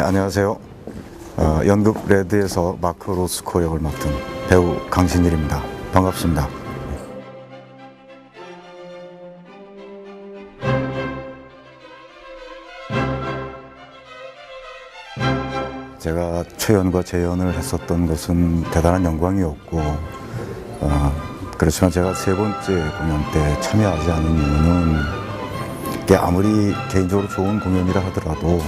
네, 안녕하세요. 어, 연극 레드에서 마크 로스코 역을 맡은 배우 강신일입니다. 반갑습니다. 제가 최연과 재연을 했었던 것은 대단한 영광이었고 어, 그렇지만 제가 세 번째 공연 때 참여하지 않은 이유는 아무리 개인적으로 좋은 공연이라 하더라도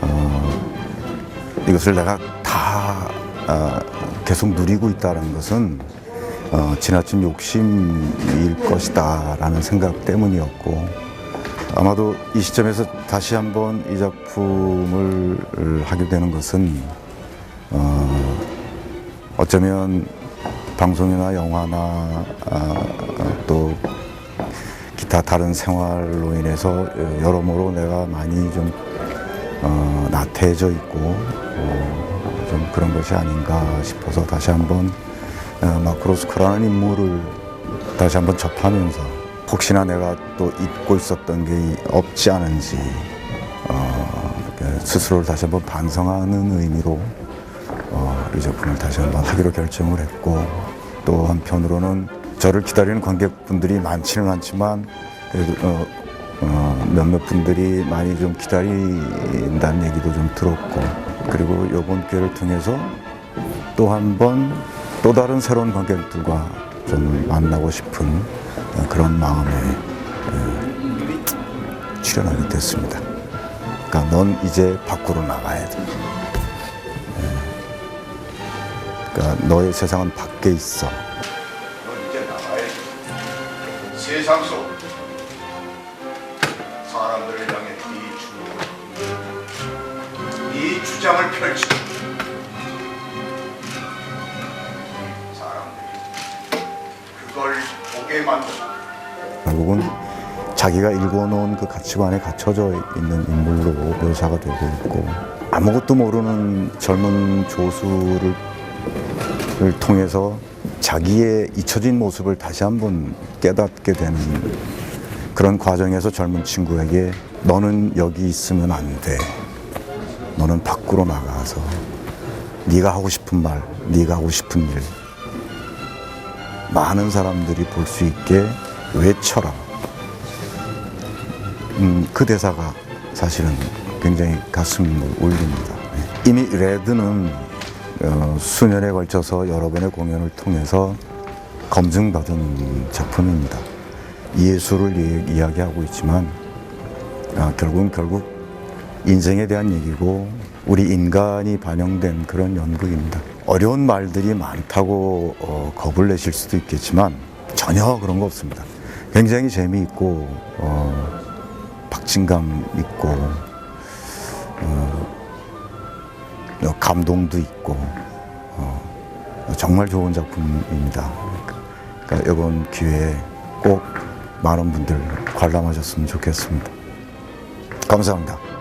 어, 이것을 내가 다 어, 계속 누리고 있다는 것은 어, 지나친 욕심일 것이다라는 생각 때문이었고 아마도 이 시점에서 다시 한번 이 작품을 하게 되는 것은 어, 어쩌면 방송이나 영화나 아, 또 기타 다른 생활로 인해서 여러모로 내가 많이 좀 어, 나태해져 있고 어, 좀 그런 것이 아닌가 싶어서 다시 한번 어, 마크로스크라는 인물을 다시 한번 접하면서 혹시나 내가 또 잊고 있었던 게 없지 않은지 어, 스스로를 다시 한번 반성하는 의미로 어, 이 작품을 다시 한번 하기로 결정을 했고 또 한편으로는 저를 기다리는 관객분들이 많지는 않지만 그래도 어, 어, 몇몇 분들이 많이 좀 기다린다는 얘기도 좀 들었고 그리고 이번 기회를 통해서 또 한 번 또 다른 새로운 관객들과 좀 만나고 싶은 어, 그런 마음에 어, 출연하게 됐습니다. 그러니까 넌 이제 밖으로 나가야 돼. 예. 그러니까 너의 세상은 밖에 있어. 세상 속 사람들을 향해 이 주, 이 주장을 펼치고 사람들이 그걸 보게 만든다. 결국은 자기가 일궈놓은 그 가치관에 갇혀져 있는 인물로 묘사가 되고 있고 아무것도 모르는 젊은 조수를 을 통해서 자기의 잊혀진 모습을 다시 한번 깨닫게 되는 그런 과정에서 젊은 친구에게 너는 여기 있으면 안 돼. 너는 밖으로 나가서 네가 하고 싶은 말, 네가 하고 싶은 일 많은 사람들이 볼 수 있게 외쳐라. 음, 그 대사가 사실은 굉장히 가슴을 울립니다. 네. 이미 레드는 어, 수년에 걸쳐서 여러 번의 공연을 통해서 검증받은 작품입니다. 예술을 이, 이야기하고 있지만 아, 결국은 결국 인생에 대한 얘기고 우리 인간이 반영된 그런 연극입니다. 어려운 말들이 많다고 어, 겁을 내실 수도 있겠지만 전혀 그런 거 없습니다. 굉장히 재미있고 어, 박진감 있고 어, 감동도 있고 어, 정말 좋은 작품입니다. 그러니까 이번 기회에 꼭 많은 분들 관람하셨으면 좋겠습니다. 감사합니다.